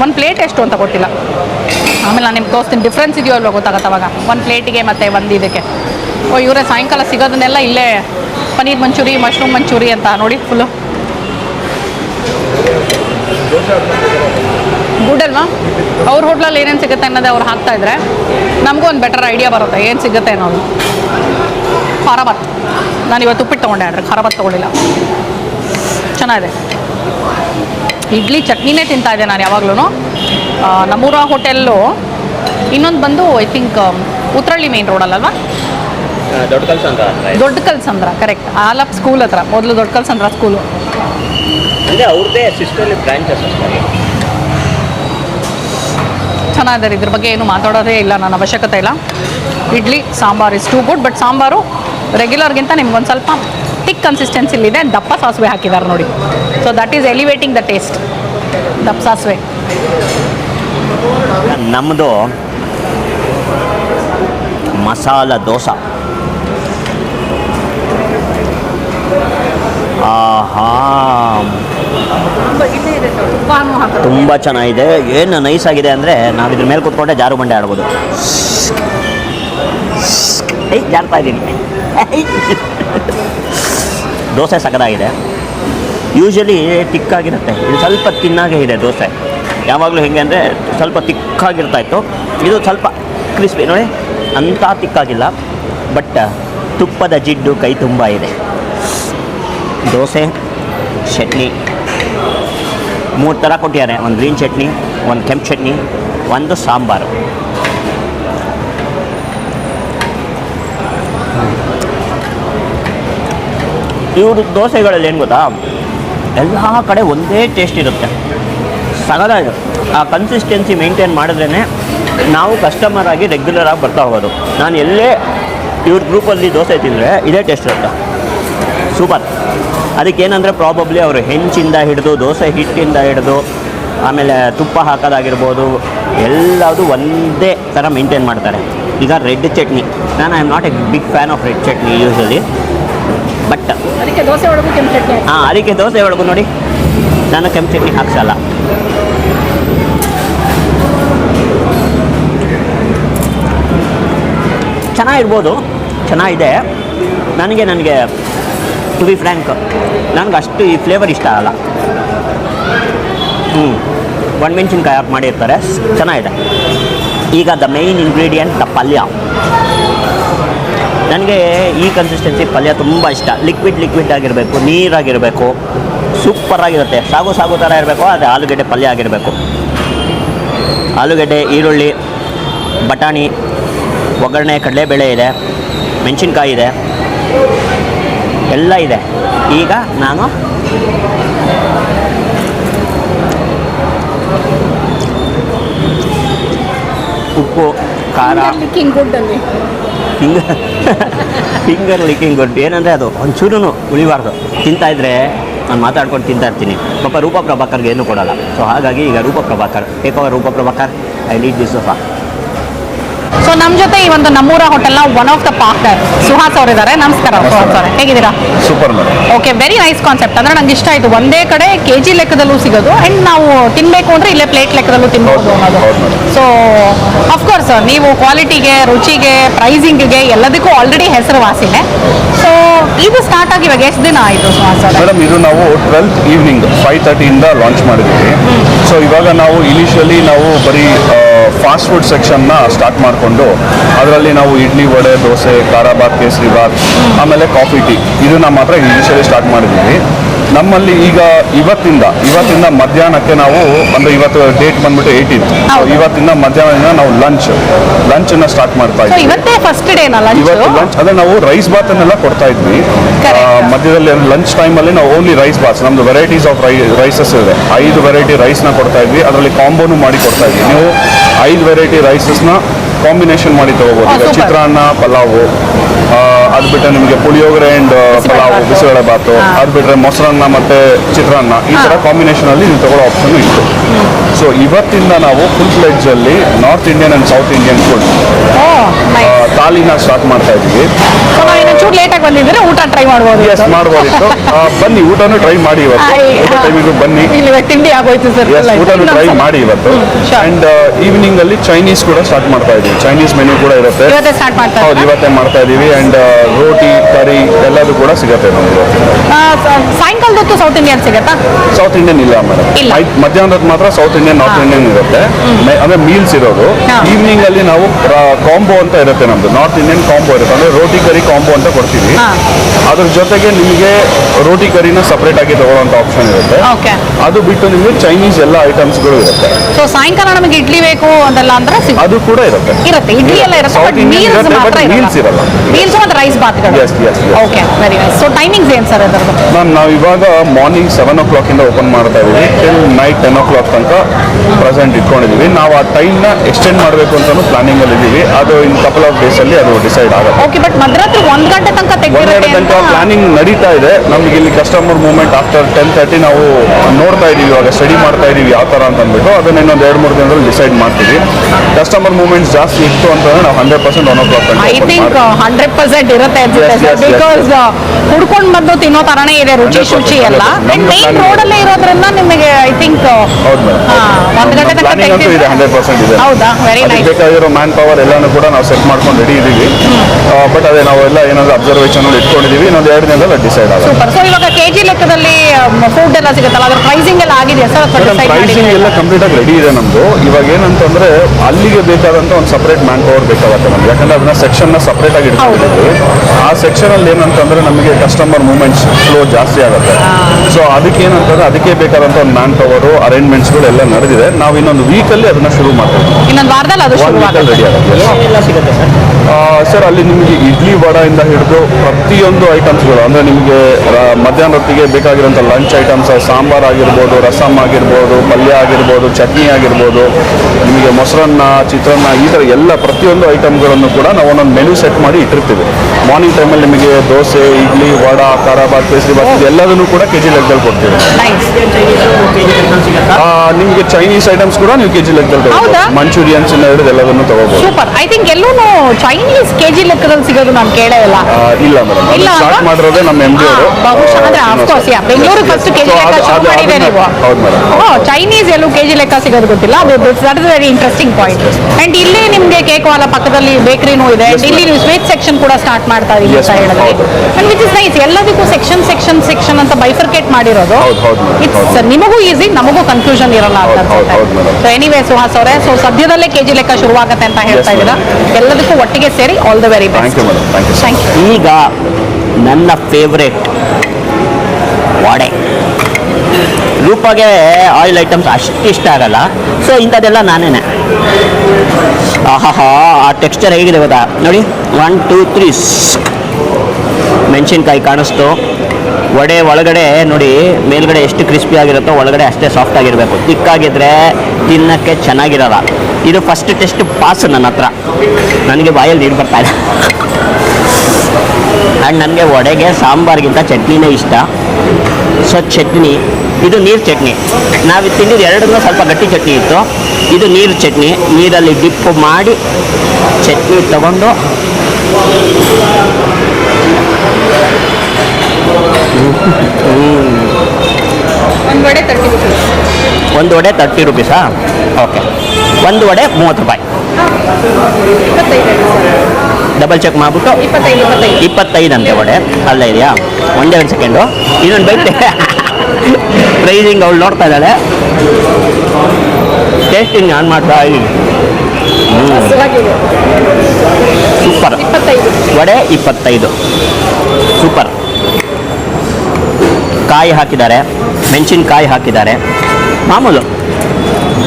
ಒಂದು ಪ್ಲೇಟ್ ಎಷ್ಟು ಅಂತ ಗೊತ್ತಿಲ್ಲ. ಆಮೇಲೆ ನಾನು ನಿಮ್ಗೆ ತೋರಿಸ್ತೀನಿ. ಡಿಫ್ರೆನ್ಸ್ ಇದೆಯೋ ಅಲ್ವ ಗೊತ್ತಾಗತ್ತವಾಗ ಒಂದು ಪ್ಲೇಟಿಗೆ ಮತ್ತು ಒಂದು ಇದಕ್ಕೆ. ಓ, ಇವರೇ ಸಾಯಂಕಾಲ ಸಿಗೋದನ್ನೆಲ್ಲ ಇಲ್ಲೇ ಪನ್ನೀರ್ ಮಂಚೂರಿ ಮಶ್ರೂಮ್ ಮಂಚೂರಿ ಅಂತ ನೋಡಿ ಫುಲ್ಲು ಗುಡ್ ಅಲ್ವಾ? ಅವ್ರ ಹೋಟ್ಲಲ್ಲಿ ಏನೇನು ಸಿಗುತ್ತೆ ಅನ್ನೋದೇ ಅವ್ರು ಹಾಕ್ತಾ ಇದ್ರೆ ನಮಗೂ ಒಂದು ಬೆಟರ್ ಐಡಿಯಾ ಬರುತ್ತೆ. ಏನು ಸಿಗುತ್ತೆ ಅನ್ನೋದು. ಖಾರಾಬಾತ್ ನಾನು ಇವತ್ತು ಉಪ್ಪಿಟ್ಟು ತೊಗೊಂಡೆ ಆಡ್ರೆ ಖಾರಾಬಾತ್ ತೊಗೊಂಡಿಲ್ಲ ಚೆನ್ನಾಗಿದೆ. ಇಡ್ಲಿ ಚಟ್ನಿನೇ ತಿಂತಾ ಇದ್ದೆ ನಾನು ಯಾವಾಗ್ಲೂ ನಮ್ಮೂರ ಹೋಟೆಲ್ಲು ಇನ್ನೊಂದು ಬಂದು ಐ ಥಿಂಕ್ ಉತ್ರಳ್ಳಿ ಮೇನ್ ರೋಡಲ್ಲಲ್ವಾ ದೊಡ್ಡ ಕಲ್ಸಂದ್ರ ಕರೆಕ್ಟ್ ಆಲಪ್ ಸ್ಕೂಲ್ ಹತ್ರ ಮೊದಲು ದೊಡ್ಡ ಕಲ್ಸಂದ್ರ ಸ್ಕೂಲು ಚೆನ್ನಾಗಿದೆ ಇದ್ರ ಬಗ್ಗೆ ಏನು ಮಾತಾಡೋದೇ ಇಲ್ಲ ನನ್ನ ಅವಶ್ಯಕತೆ ಇಲ್ಲ. Idli sambar is too good but sambar ರೆಗ್ಯುಲರ್ಗಿಂತ ನಿಮ್ಗೊಂದು ಸ್ವಲ್ಪ ಥಿಕ್ ಕನ್ಸಿಸ್ಟೆನ್ಸಿಲಿದೆ ದಪ್ಪ ಸಾಸಿವೆ ಹಾಕಿದ್ದಾರೆ ನೋಡಿ. So that is elevating the taste ದಪ್ಪ ಸಾಸಿವೆ. ನಮ್ಮದು ಮಸಾಲ ದೋಸೆ. ಆಹಾ. ತುಂಬ ಚೆನ್ನಾಗಿದೆ. ಏನು ನೈಸ್ ಆಗಿದೆ ಅಂದರೆ ನಾವು ಇದ್ರ ಮೇಲೆ ಕೂತ್ಕೊಂಡೆ ಜಾರು ಬಂಡೆ ಆಡ್ಬೋದು. ಜಾರ್ತಾ ಇದ್ದೀನಿ ದೋಸೆ ಸಕದಾಗಿದೆ ಯೂಶಲಿ ತಿಕ್ಕಾಗಿರುತ್ತೆ. ಇದು ಸ್ವಲ್ಪ ತಿನ್ನಾಗೆ ಇದೆ ದೋಸೆ. ಯಾವಾಗಲೂ ಹೇಗೆ ಅಂದರೆ ಸ್ವಲ್ಪ ತಿಕ್ಕಾಗಿರ್ತಾ ಇತ್ತು ಇದು ಸ್ವಲ್ಪ ಕ್ರಿಸ್ಪಿ ನೋಡಿ, ಅಂಥ ತಿಕ್ಕಾಗಿಲ್ಲ. ಬಟ್ ತುಪ್ಪದ ಜಿಡ್ಡು ಕೈ ತುಂಬ ಇದೆ. ದೋಸೆ, ಚಟ್ನಿ. ಮೂರು ಥರ ಕೊಟ್ಟಿದ್ದಾರೆ. ಒಂದು ಗ್ರೀನ್ ಚಟ್ನಿ, ಒಂದು ಕೆಂಪು ಚಟ್ನಿ, ಒಂದು ಸಾಂಬಾರು. ಇವರು ದೋಸೆಗಳಲ್ಲಿ ಏನು ಗೊತ್ತಾ? ಎಲ್ಲ ಕಡೆ ಒಂದೇ ಟೇಸ್ಟ್ ಇರುತ್ತೆ. ಸಗದಾಗಿ ಆ ಕನ್ಸಿಸ್ಟೆನ್ಸಿ ಮೇಂಟೈನ್ ಮಾಡಿದ್ರೇ ನಾವು ಕಸ್ಟಮರ್ ಆಗಿ ರೆಗ್ಯುಲರ್ ಆಗಿ ಬರ್ತಾ ಹೋಗೋದು. ನಾನು ಎಲ್ಲೇ ಇವ್ರ ಗ್ರೂಪಲ್ಲಿ ದೋಸೆ ತಿಂದರೆ ಇದೇ ಟೇಸ್ಟ್ ಇರುತ್ತೆ. ಸೂಪರ್ ಅದಕ್ಕೇನಂದರೆ ಪ್ರಾಬಬ್ಲಿ ಅವರು ಹೆಂಚಿಂದ ಹಿಡಿದು, ದೋಸೆ ಹಿಟ್ಟಿಂದ ಹಿಡಿದು, ಆಮೇಲೆ ತುಪ್ಪ ಹಾಕೋದಾಗಿರ್ಬೋದು ಎಲ್ಲದು ಒಂದೇ ಥರ ಮೇಂಟೈನ್ ಮಾಡ್ತಾರೆ. ಈಗ ರೆಡ್ ಚಟ್ನಿ. ನಾನು I am not a big fan of red chutney usually but ಅದಕ್ಕೆ ದೋಸೆ ಒಳಗೂ ಕೆಂಪು ಚಟ್ನಿ ಹಾಂ ಅದಕ್ಕೆ ದೋಸೆ ಒಳಗು ನೋಡಿ. ನಾನು ಕೆಂಪು ಚಟ್ನಿ ಹಾಕ್ಸಲ್ಲ. ಚೆನ್ನಾಗಿರ್ಬೋದು ಚೆನ್ನಾಗಿದೆ. ನನಗೆ ನನಗೆ ಟು ಬಿ ಫ್ರ್ಯಾಂಕ್ ನನಗೆ ಅಷ್ಟು ಈ ಫ್ಲೇವರ್ ಇಷ್ಟ ಆಗಲ್ಲ. ಹ್ಞೂ ಒಣಮೆಣ್ಸಿನ್ಕಾಯಿ ಹಾಕಿ ಮಾಡಿರ್ತಾರೆ ಚೆನ್ನಾಗಿದೆ. ಈಗ ದ ಮೇಯ್ನ್ ಇಂಗ್ರೀಡಿಯೆಂಟ್ ದ ಪಲ್ಯ. ನನಗೆ ಈ ಕನ್ಸಿಸ್ಟೆನ್ಸಿ ಪಲ್ಯ ತುಂಬ ಇಷ್ಟ. ಲಿಕ್ವಿಡ್ ಲಿಕ್ವಿಡ್ ಆಗಿರಬೇಕು, ನೀರಾಗಿರಬೇಕು ಸೂಪರಾಗಿರುತ್ತೆ ಸಾಗು ಸಾಗು ಥರ ಇರಬೇಕು, ಅದೇ ಆಲೂಗಡ್ಡೆ ಪಲ್ಯ ಆಗಿರಬೇಕು. ಆಲೂಗಡ್ಡೆ, ಈರುಳ್ಳಿ, ಬಟಾಣಿ, ಒಗ್ಗರಣೆ, ಕಡಲೆಬೇಳೆ ಇದೆ, ಮೆಣಸಿನ್ಕಾಯಿ ಇದೆ, ಎಲ್ಲ ಇದೆ. ಈಗ ನಾನು ಉಪ್ಪು, ಖಾರ. ಫಿಂಗರ್ ಫಿಂಗರ್ ಲಿಕ್ಕಿಂಗ್ ಗುಡ್ ಏನಂದರೆ ಅದು ಒಂಚೂರು ಉಳಿಬಾರ್ದು. ತಿಂತಾಯಿದ್ರೆ ನಾನು ಮಾತಾಡ್ಕೊಂಡು ತಿಂತಾ ಇರ್ತೀನಿ. ಪಾಪ ರೂಪ ಪ್ರಭಾಕರ್ಗೆ ಏನು ಕೊಡಲ್ಲ. ಸೊ ಹಾಗಾಗಿ ಈಗ Roopa Prabhakar over Roopa Prabhakar I need this sofa so ನಮ್ಮ ಜೊತೆ ಈ ಒಂದು ನಮ್ಮೂರ ಹೋಟೆಲ್ನ one of the partner Suhas ಅವರಿದ್ದಾರೆ. ನಮಸ್ಕಾರ ಸುಹಾಸ್ ಅವರೇ. ಹೇಗಿದ್ದೀರಾ? Super okay very nice concept ಅಂದ್ರೆ ನಂಗೆ ಇಷ್ಟ ಆಯ್ತು ಒಂದೇ ಕಡೆ ಕೆ ಜಿ ಲೆಕ್ಕದಲ್ಲೂ ಸಿಗೋದು. ಅಂಡ್ ನಾವು ತಿನ್ನಬೇಕು ಅಂದ್ರೆ ಇಲ್ಲೇ ಪ್ಲೇಟ್ ಲೆಕ್ಕದಲ್ಲೂ ತಿನ್ಬೋದು ಅನ್ನೋದು. ಸೊ ಅಫ್ಕೋರ್ಸ್ ನೀವು ಕ್ವಾಲಿಟಿಗೆ ರುಚಿಗೆ ಪ್ರೈಸಿಂಗ್ಗೆ ಎಲ್ಲದಕ್ಕೂ ಆಲ್ರೆಡಿ ಹೆಸರುವಾಸಿನೇ. ಸೊ ಇದು ಸ್ಟಾರ್ಟ್ ಆಗಿ ಇವಾಗ ಎಷ್ಟು ದಿನ ಆಯಿತು ಸುಹಾಸ್ ಅವರೇ? ಮೇಡಮ್ ಇದು ನಾವು ಟ್ವೆಲ್ತ್ ಈವ್ನಿಂಗ್ ಫೈವ್ ತರ್ಟಿಯಿಂದ ಲಾಂಚ್ ಮಾಡಿದ್ದೀವಿ. ಸೊ ಇವಾಗ ನಾವು ಇನಿಷಿಯಲಿ ನಾವು ಬರೀ ಫಾಸ್ಟ್ ಫುಡ್ ಸೆಕ್ಷನ್ನ ಸ್ಟಾರ್ಟ್ ಮಾಡಿಕೊಂಡು, ಅದರಲ್ಲಿ ನಾವು ಇಡ್ಲಿ ವಡೆ, ದೋಸೆ ಖಾರಾಬಾತ್ ಕೇಸರಿ ಬಾತ್ ಆಮೇಲೆ ಕಾಫಿ ಟೀ ಇದನ್ನು ಮಾತ್ರ ಇನಿಷಿಯಲಿ ಸ್ಟಾರ್ಟ್ ಮಾಡಿದ್ದೀವಿ ನಮ್ಮಲ್ಲಿ ಈಗ ಇವತ್ತಿಂದ ಇವತ್ತಿಂದ ಮಧ್ಯಾಹ್ನಕ್ಕೆ ನಾವು ಅಂದ್ರೆ ಇವತ್ತು ಡೇಟ್ ಬಂದ್ಬಿಟ್ಟು ಏಯ್ಟೀನ್. ಇವತ್ತಿಂದ ಮಧ್ಯಾಹ್ನದಿಂದ ನಾವು ಲಂಚ್ ಲಂಚ್ ಅನ್ನ ಸ್ಟಾರ್ಟ್ ಮಾಡ್ತಾ ಇದ್ವಿ ಇವತ್ತೇ ಲಂಚ್ ಅದೇ ನಾವು ರೈಸ್ ಬಾತ್ ಅನ್ನೆಲ್ಲ ಕೊಡ್ತಾ ಇದ್ವಿ. ಮಧ್ಯದಲ್ಲಿ ಲಂಚ್ ಟೈಮ್ ಅಲ್ಲಿ ನಾವು ಓನ್ಲಿ ರೈಸ್ ಬಾತ್ ನಮ್ದು ವೆರೈಟೀಸ್ ಆಫ್ ರೈ ರೈಸಸ್ ಇದೆ. ಐದು ವೆರೈಟಿ ರೈಸ್ನ ಕೊಡ್ತಾ ಇದ್ವಿ. ಅದರಲ್ಲಿ ಕಾಂಬೋನು ಮಾಡಿ ಕೊಡ್ತಾ ಇದ್ವಿ. ನೀವು ಐದು ವೆರೈಟಿ ರೈಸಸ್ನ ಕಾಂಬಿನೇಷನ್ ಮಾಡಿ ತಗೋಬಹುದು. ಚಿತ್ರಾನ್ನ ಪಲಾವು. ಅದ್ ಬಿಟ್ಟರೆ ನಿಮಗೆ ಪುಳಿಯೋಗರೆ ಅಂಡ್ ಪಲಾವು. ಬಿಸಿಬೇಳೆ ಬಾತು. ಅದು ಬಿಟ್ಟರೆ ಮೊಸರನ್ನ ಮತ್ತೆ ಚಿತ್ರಾನ್ನ. ಈ ತರ ಹಾ. ಕಾಂಬಿನೇಷನ್ ಅಲ್ಲಿ ನೀವು ತಗೊಳ್ಳೋ ಆಪ್ಷನ್ ಇತ್ತು. ಸೊ ಇವತ್ತಿಂದ ನಾವು ಫುಲ್ ಫ್ಲೆಡ್ಜ್ ಅಲ್ಲಿ north Indian and south Indian food ತಾಲಿನ start ಮಾಡ್ತಾ ಇದ್ವಿ ಚೂರು ಲೇಟಾಗಿ ಬಂದಿದ್ರೆ ಊಟ ಟ್ರೈ ಮಾಡ್ಬೋದು ಎಸ್ ಮಾಡ್ಬೋದಿತ್ತು. ಬನ್ನಿ ಊಟನೂ ಟ್ರೈ ಮಾಡಿ ಇವತ್ತು. ಊಟ ಟೈಮಿಗೂ ಬನ್ನಿ. ತಿಂಡಿ ಆಗೋಯ್ತು ಸರ್ ಎಸ್ ಊಟನೂ ಟ್ರೈ ಮಾಡಿ ಇವತ್ತು. ಅಂಡ್ ಈವ್ನಿಂಗ್ ಅಲ್ಲಿ ಚೈನೀಸ್ ಕೂಡ ಸ್ಟಾರ್ಟ್ ಮಾಡ್ತಾ ಇದೀವಿ ಚೈನೀಸ್ ಮೆನು ಕೂಡ ಇರುತ್ತೆ. ಹೌದು ಇವತ್ತೇ ಮಾಡ್ತಾ ಇದೀವಿ ಅಂಡ್ ರೋಟಿ ಕರಿ ಎಲ್ಲದೂ ಕೂಡ ಸಿಗುತ್ತೆ ನಮಗೆ. ಆ, ಸ- ಸಾಯಂಕಾಲದ ಹೊತ್ತು ಸೌತ್ ಇಂಡಿಯನ್ ಸಿಗತ್ತಾ? ಸೌತ್ ಇಂಡಿಯನ್ ಇಲ್ಲ ಮೇಡಮ್ ಇಲ್ಲ. ಮಧ್ಯಾಹ್ನದ ಮಾತ್ರ ಸೌತ್ ಇಂಡಿಯನ್ ನಾರ್ತ್ ಇಂಡಿಯನ್ ಇರುತ್ತೆ. ಮೆ- ಅಂದ್ರೆ ಮೀಲ್ಸ್ ಇರೋದು. ಹಾ. ಈವ್ನಿಂಗ್ ಅಲ್ಲಿ ನಾವು ಕಾಂಬೋ ಅಂತ ಇರುತ್ತೆ ನಮ್ದು. ನಾರ್ತ್ ಇಂಡಿಯನ್ ಕಾಂಬೋ ಇರುತ್ತೆ. ಅಂದ್ರೆ ರೋಟಿ ಕರಿ ಕಾಂಬೋ ಅಂತ ಕೊಡ್ತೀವಿ. ಹಾ. ಅದ್ರ ಜೊತೆಗೆ ನಿಮಗೆ ರೋಟಿ ಕರಿನ ಸಪರೇಟ್ ಆಗಿ ತಗೊಳ್ಳೋಂಥ ಆಪ್ಷನ್ ಇರುತ್ತೆ. ಓಕೆ. ಅದು ಬಿಟ್ಟು ನಿಮಗೆ ಚೈನೀಸ್ ಎಲ್ಲ ಐಟಮ್ಸ್ಗಳು ಇರುತ್ತೆ. ಸೊ ಸಾಯಂಕಾಲ ನಮಗೆ ಇಡ್ಲಿ ಬೇಕು ಅಂತೆಲ್ಲ ಅಂದ್ರೆ ಸಿಗುತ್ತೆ ಅದು ಕೂಡ ಇರುತ್ತೆ. ಇರುತ್ತೆ. ಇಡ್ಲಿ ಎಲ್ಲ ಇರುತ್ತೆ. South ಬಟ್ Indian ಮೀಲ್ಸ್ ಇರುತ್ತೆ, ಮಾತ್ರ meals ಇರಲ್ಲ. ಮೀಲ್ಸ್ ಮತ್ತು rice ಬಾತ್ಗಳು? Yes yes. Okay very nice so timings ಏನು ಸರ್ ಅದರದ್ದು? ಮ್ಯಾಮ್ ನಾವು ಇವಾಗ ಮಾರ್ನಿಂಗ್ ಸೆವೆನ್ ಓ ಕ್ಲಾಕಿಂದ ಓಪನ್ ಮಾಡ್ತಾ ಇದ್ದೀವಿ. Till night ten o'clock ತನಕ ಪ್ರೆಸೆಂಟ್ ಇಟ್ಕೊಂಡಿದ್ದೀವಿ ನಾವು ಆ ಟೈಮ್ನ ಎಕ್ಸ್ಟೆಂಡ್ ಮಾಡಬೇಕು ಅಂತಾನು ಪ್ಲಾನಿಂಗ್ ಅಲ್ಲಿ ಇದೀವಿ. ಅದು ಇನ್ ಕಪಲ್ ಆಫ್ ಡೇಸ್ ಅಲ್ಲಿ ಅದು ಡಿಸೈಡ್ ಆಗುತ್ತೆ. ಓಕೆ ಬಟ್ ಮಧ್ಯರಾತ್ರಿ ಒಂದು ಗಂಟೆ ತನಕ ತೆಗ್ದಿರುತ್ತೆ ಅಂತ ಪ್ಲಾನಿಂಗ್ ನಡೀತಾ ಇದೆ. ನಮ್ಗೆ ಇಲ್ಲಿ customer movement after ten thirty ನಾವು ನೋಡ್ತಾ ಇದೀವಿ ಇವಾಗ ಸ್ಟಡಿ ಮಾಡ್ತಾ ಇದೀವಿ ಯಾವ ಥರ ಅಂತ ಅಂದ್ಬಿಟ್ಟು. ಅದನ್ನ ಇನ್ನೊಂದು ಎರಡು ಮೂರು ದಿನದಲ್ಲಿ ಡಿಸೈಡ್ ಮಾಡ್ತೀವಿ. ಕಸ್ಟಮರ್ ಮೂವ್ಮೆಂಟ್ಸ್ ಜಾಸ್ತಿ ಇತ್ತು ಅಂತಂದ್ರೆ ನಾವು hundred percent one o'clock I think hundred percent ಇರುತ್ತೆ ಅನ್ಸುತ್ತೆ. ಸರ್ yes, ಬಿಕಾಸ್ ಹುಡ್ಕೊಂಡು ಬಂದು ತಿನ್ನೋ ತರನೇ ಇದೆ ರುಚಿ 100% ಶುಚಿ ಎಲ್ಲ. ಮೇನ್ ರೋಡಲ್ಲೇ ಇರೋದ್ರಿಂದ ನಿಮಗೆ ಐ ಥಿಂಕ್ ಹೌದು ಒಂದು ಗಂಟೆ ಪ್ಲಾನಿಂಗ್ ಅಂತೂ ಇದೆ ಹಂಡ್ರೆಡ್ ಪರ್ಸೆಂಟ್ ಇದೆ. ಹೌದಾ? ವೆರಿ ನೈಸ್ ಬೇಕಾಗಿರೋ ಮ್ಯಾನ್ ಪವರ್ ಎಲ್ಲಾನು ಕೂಡ ನಾವು ಸೆಟ್ ಮಾಡ್ಕೊಂಡು ರೆಡಿ ಇದೀವಿ ಬಟ್ ಅದೇ ನಾವೆಲ್ಲ ಏನಾದ್ರು ಅಬ್ಸರ್ವೇಷನ್ ಇಟ್ಕೊಂಡಿದೀವಿ ಇನ್ನೊಂದು ಎರಡು ದಿನದಲ್ಲಿ ಡಿಸೈಡ್ ಆಗುತ್ತೆ. ಸೂಪರ್ ಸೊ ಇವಾಗ ಕೆ ಜಿ ಲೆಕ್ಕದಲ್ಲಿ ಫುಡ್ ಎಲ್ಲ ಸಿಗುತ್ತಲ್ಲ ಅದ್ರ ಪ್ರೈಸಿಂಗ್ ಎಲ್ಲ ಆಗಿದೆಯಾ ಸರ್ ಪ್ರೈಸಿಂಗ್ ಎಲ್ಲ ಕಂಪ್ಲೀಟ್ ಆಗಿ ರೆಡಿ ಇದೆ ನಮ್ದು. ಇವಾಗ ಏನಂತಂದ್ರೆ ಅಲ್ಲಿಗೆ ಬೇಕಾದಂತ ಒಂದು ಸಪರೇಟ್ ಮ್ಯಾನ್ ಪವರ್ ಬೇಕಾಗುತ್ತೆ ನಮ್ಗೆ. ಯಾಕಂದ್ರೆ ಅದನ್ನ ಸೆಕ್ಷನ್ನ ಸಪರೇಟ್ ಆಗಿ ಇಟ್ಕೊಂಡಿದ್ದೀವಿ. ಆ ಸೆಕ್ಷನ್ ಅಲ್ಲಿ ಏನಂತಂದ್ರೆ ನಮಗೆ ಕಸ್ಟಮರ್ ಮೂವ್ಮೆಂಟ್ಸ್ ಫ್ಲೋ ಜಾಸ್ತಿ ಆಗುತ್ತೆ. ಸೊ ಅದಕ್ಕೆ ಏನಂತಂದ್ರೆ ಅದಕ್ಕೆ ಬೇಕಾದಂತ ಒಂದು ಮ್ಯಾನ್ ಪವರು ಅರೇಂಜ್ಮೆಂಟ್ಸ್ಗಳು ಎಲ್ಲ ನಡೆದಿದೆ. ನಾವು ಇನ್ನೊಂದು ವೀಕಲ್ಲಿ ಅದನ್ನ ಶುರು ಮಾಡ್ತೀವಿ. ಇನ್ನೊಂದು ವಾರದಲ್ಲಿ ಅದು ಒನ್ ರೆಡಿ ಆಗುತ್ತೆ. ಸರ್? ಸರ್ ಅಲ್ಲಿ ನಿಮಗೆ ಇಡ್ಲಿ ವಡೆಯಿಂದ ಹಿಡಿದು ಪ್ರತಿಯೊಂದು ಐಟಮ್ಸ್ಗಳು ಅಂದರೆ ನಿಮಗೆ ಮಧ್ಯಾಹ್ನ ಹೊತ್ತಿಗೆ ಬೇಕಾಗಿರೋಂಥ ಲಂಚ್ ಐಟಮ್ಸ್ ಸಾಂಬಾರ್ ಆಗಿರ್ಬೋದು ರಸಮ್ ಆಗಿರ್ಬೋದು ಪಲ್ಯ ಆಗಿರ್ಬೋದು ಚಟ್ನಿ ಆಗಿರ್ಬೋದು ನಿಮಗೆ ಮೊಸರನ್ನ ಚಿತ್ರಾನ್ನ ಈ ಥರ ಎಲ್ಲ ಪ್ರತಿಯೊಂದು ಐಟಮ್ಗಳನ್ನು ಕೂಡ ನಾವು ಒಂದೊಂದು ಮೆನು ಸೆಟ್ ಮಾಡಿ ಇಟ್ಟಿರ್ತೀವಿ. ಮಾರ್ನಿಂಗ್ ಟೈಮಲ್ಲಿ ನಿಮಗೆ ದೋಸೆ ಇಡ್ಲಿ ವಡ ಖಾರಾಬಾತ್ ಕೇಸರಿ ಬಾತ್ ಎಲ್ಲದನ್ನು ಕೂಡ ಕೆ ಜಿ ಲೆಕ್ಕದಲ್ಲಿ ಕೊಡ್ತೀವಿ. ನಿಮಗೆ ಚೈ ನಿಮಗೆ ಚೈನೀಸ್ ಐಟಮ್ಸ್ ಕೂಡ ನೀವು ಕೆಜಿ ಲೆಕ್ಕದಲ್ಲಿ ಹೌದಾ? ತಗೋಬೋದು ಮಂಚೂರಿಯನ್ಸ್ ಹಿಡಿದು ಎಲ್ಲದನ್ನು ತಗೋಬಹುದು ಸೂಪರ್ ಐ ಥಿಂಕ್ ಎಲ್ಲೂ ಚೈನೀಸ್ ಕೆಜಿ ಲೆಕ್ಕದಲ್ಲಿ ಸಿಗೋದು ನಾನು ಕೇಳೇ ಇಲ್ಲ ಆ, ಇಲ್ಲ ಮೇಡಮ್ ಇಲ್ಲ ಸ್ಟಾರ್ಟ್ ಅಲ್ವಾ? ಮಾಡಿರೋದೇ ನಮ್ಮ ಎಂ ಡಿ ಅವರು. ಹಾ, ಬಹುಶಃ ಅಂದ್ರೆ of course yeah Bengaluru first KG ಲೆಕ್ಕ ಶುರು ಮಾಡಿದೆ ನೀವು. ಹೌದು ಮೇಡಮ್ ಓ ಚೈನೀಸ್ ಎಲ್ಲೂ ಕೆಜಿ ಲೆಕ್ಕ ಸಿಗೋದು ಗೊತ್ತಿಲ್ಲ? ಅದು that is very interesting point and ಇಲ್ಲಿ ನಿಮಗೆ ಕೇಕ್ ವಾಲ ಪಕ್ಕದಲ್ಲಿ ಬೇಕರಿನೂ ಇದೆ. ಅಂಡ್ And ಇಲ್ಲಿ ನೀವು ಸ್ವೀಟ್ ಸೆಕ್ಷನ್ ಕೂಡ ಸ್ಟಾರ್ಟ್ ಮಾಡ್ತಾ ಇದೀವಿ Yes, ಅಂತ ma'am. ಹೇಳಿದ್ರಿ. ಹೌದು. ಅಂಡ್ ವಿಚ್ ಇಸ್ ನೈಸ್ ಎಲ್ಲದಕ್ಕೂ ಸೆಕ್ಷನ್ ಸೆಕ್ಷನ್ ಸೆಕ್ಷನ್ ಅಂತ ಬೈಫರ್ಕೇಟ್ ಮಾಡಿರೋದು. ಹೌದು, ಹೌದು, ma'am. ಇಟ್ಸ್ ಹೌದು. ನಿಮಗೂ ಈಸಿ ನಮಗೂ ಕನ್ಫ್ಯೂಷನ್ ಇರಲ್ಲ ಅಂತ. ಹೌದು. ಸೊ ಎನಿವೇ ಸುಹಾಸ್ ಅವರೇ ಸೊ ಸದ್ಯದಲ್ಲೇ ಕೆಜಿ ಲೆಕ್ಕ ಶುರುವಾಗುತ್ತೆ ಅಂತ ಹೇಳ್ತಾ ಇದ್ದೀರಾ? ಎಲ್ಲದಕ್ಕೂ ಒಟ್ಟಿಗೆ ಸೇರಿ all the very best thank you thank you ಈಗ ನನ್ನ ಫೇವ್ರೆಟ್ ವಾಡೆ. ರೂಪಾಗೆ ಆಯಿಲ್ ಐಟಮ್ಸ್ ಅಷ್ಟು ಇಷ್ಟ ಆಗಲ್ಲ. ಸೊ ಇಂಥದ್ದೆಲ್ಲ ನಾನೇನೆ. ಆಹಾ ಆ ಟೆಕ್ಸ್ಚರ್ ಹೇಗಿದೆ ಗೊತ್ತಾ? ನೋಡಿ ಒನ್ ಟೂ ತ್ರೀ ಮೆಣಸಿನ್ಕಾಯಿ ಕಾಣಿಸ್ತು. ವಡೆ ಒಳಗಡೆ ನೋಡಿ, ಮೇಲ್ಗಡೆ ಎಷ್ಟು ಕ್ರಿಸ್ಪಿ ಆಗಿರುತ್ತೋ ಒಳಗಡೆ ಅಷ್ಟೇ ಸಾಫ್ಟ್ ಆಗಿರಬೇಕು. ತಿಕ್ಕಾಗಿದ್ರೆ ತಿನ್ನಕ್ಕೆ ಚೆನ್ನಾಗಿರಲ್ಲ. ಇದು ಫಸ್ಟ್ ಟೆಸ್ಟ್ ಪಾಸ್ ನನ್ನ ಹತ್ರ. ನನಗೆ ಬಾಯಲ್ಲಿ ನೀರು ಬರ್ತಾ ಇದೆ ಆ್ಯಂಡ್ ನನಗೆ ವಡೆಗೆ ಸಾಂಬಾರ್ಗಿಂತ ಚಟ್ನಿನೇ ಇಷ್ಟ. ಸೊ ಚಟ್ನಿ, ಇದು ನೀರು ಚಟ್ನಿ. ನಾವು ತಿಂದಿದ್ದು ಎರಡನ್ನೂ ಸ್ವಲ್ಪ ಗಟ್ಟಿ ಚಟ್ನಿ ಇತ್ತು. ಇದು ನೀರು ಚಟ್ನಿ. ನೀರಲ್ಲಿ ಡಿಪ್ ಮಾಡಿ ಚಟ್ನಿ ತಗೊಂಡು ಒಂದು ವಡೆ ತರ್ಟಿ ಒಂದು ವಡೆ ತರ್ಟಿ ರುಪೀಸಾ ಓಕೆ ಒಂದು ವಡೆ ಮೂವತ್ತು ರೂಪಾಯಿ. ಡಬಲ್ ಚೆಕ್ ಮಾಡಿಬಿಟ್ಟು. ಇಪ್ಪತ್ತೈದು ಅಂತೆ ವಡೆ. ಅಲ್ಲೇ ಇದೆಯಾ? ಒಂದೇ ಒಂದು ಸೆಕೆಂಡು ಇನ್ನೊಂದು ಬೈಕ್ ಪ್ರೈಸಿಂಗ್ ಅವಳು ನೋಡ್ತಾ ಇದ್ದಾಳೆ. ಟೇಸ್ಟಿಂಗ್ ನಾನು ಮಾಡ್ತಾ ಇದ್ದೀನಿ. ಸೂಪರ್ ವಡೆ ಇಪ್ಪತ್ತೈದು. ಸೂಪರ್ ಕಾಯಿ ಹಾಕಿದ್ದಾರೆ ಮೆಣಸಿನಕಾಯಿ ಹಾಕಿದ್ದಾರೆ. ಮಾಮೂಲು.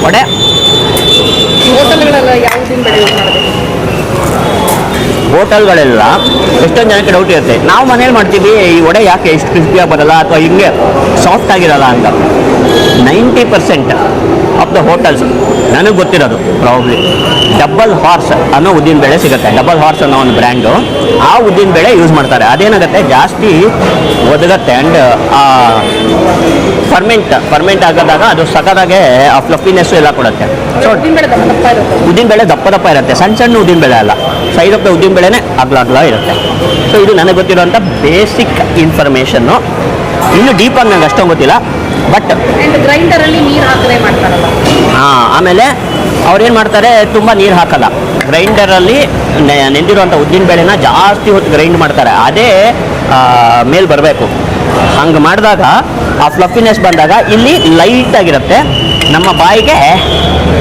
ವಡೆ. ಹೋಟೆಲ್ಗಳೆಲ್ಲ ಎಷ್ಟೊಂದು ಜನಕ್ಕೆ ಡೌಟ್ ಇರುತ್ತೆ. ನಾವು ಮನೇಲಿ ಮಾಡ್ತೀವಿ ಈ ವಡೆ ಯಾಕೆ ಎಷ್ಟು ಕ್ರಿಸ್ಪಿಯಾಗಿ ಬರಲ್ಲ ಅಥವಾ ಹಿಂಗೆ ಸಾಫ್ಟ್ ಆಗಿರಲ್ಲ ಅಂತ. Ninety percent of the hotels ನನಗೆ ಗೊತ್ತಿರೋದು ಪ್ರಾಬ್ಲಿ ಡಬಲ್ ಹಾರ್ಸ್ ಅನ್ನೋ ಉದ್ದಿನ ಬೇಳೆ ಸಿಗುತ್ತೆ. ಡಬಲ್ ಹಾರ್ಸ್ ಅನ್ನೋ ಒಂದು ಬ್ರ್ಯಾಂಡು ಆ ಉದ್ದಿನ ಬೇಳೆ ಯೂಸ್ ಮಾಡ್ತಾರೆ. ಅದೇನಾಗುತ್ತೆ? ಜಾಸ್ತಿ ಒದಗತ್ತೆ. ಆ್ಯಂಡ್ ಫರ್ಮೆಂಟ್ ಫರ್ಮೆಂಟ್ ಆಗದಾಗ ಅದು ಸಕದಾಗೆ ಆ ಫ್ಲಫಿನೆಸ್ಸು ಎಲ್ಲ ಕೊಡುತ್ತೆ. ಸೊ ಉದ್ದಿನ ಬೇಳೆ ದಪ್ಪ ದಪ್ಪ ಇರುತ್ತೆ. ಸಣ್ಣ ಸಣ್ಣ ಉದ್ದಿನ ಬೇಳೆ ಅಲ್ಲ. ದ ಉದ್ದಿನ ಬೇಳೆನೇ ಅಗ್ಲ ಅಗ್ಲ ಇರುತ್ತೆ. ಸೊ ಇದು ನನಗೆ ಗೊತ್ತಿರುವಂಥ ಬೇಸಿಕ್ ಇನ್ಫಾರ್ಮೇಷನ್ನು ಇನ್ನು ಡೀಪಾಗಿ ನಂಗೆ ಅಷ್ಟೊಂದು ಗೊತ್ತಿಲ್ಲ. ಬಟ್ ಗ್ರೈಂಡರಲ್ಲಿ ನೀರು ಹಾಕದೆ ಮಾಡ್ತಾರಲ್ಲ. ಹಾಂ ಆಮೇಲೆ ಅವ್ರೇನು ಮಾಡ್ತಾರೆ ತುಂಬ ನೀರು ಹಾಕಲ್ಲ. ಗ್ರೈಂಡರಲ್ಲಿ ನೆಂದಿರುವಂಥ ಉದ್ದಿನ ಬೇಳೆನ ಜಾಸ್ತಿ ಹೊತ್ತು ಗ್ರೈಂಡ್ ಮಾಡ್ತಾರೆ. ಅದೇ ಮೇಲ್ ಬರಬೇಕು. ಹಂಗೆ ಮಾಡಿದಾಗ ಆ ಫ್ಲಫಿನೆಸ್ ಬಂದಾಗ ಇಲ್ಲಿ ಲೈಟ್ ಆಗಿರುತ್ತೆ. ನಮ್ಮ ಬಾಯಿಗೆ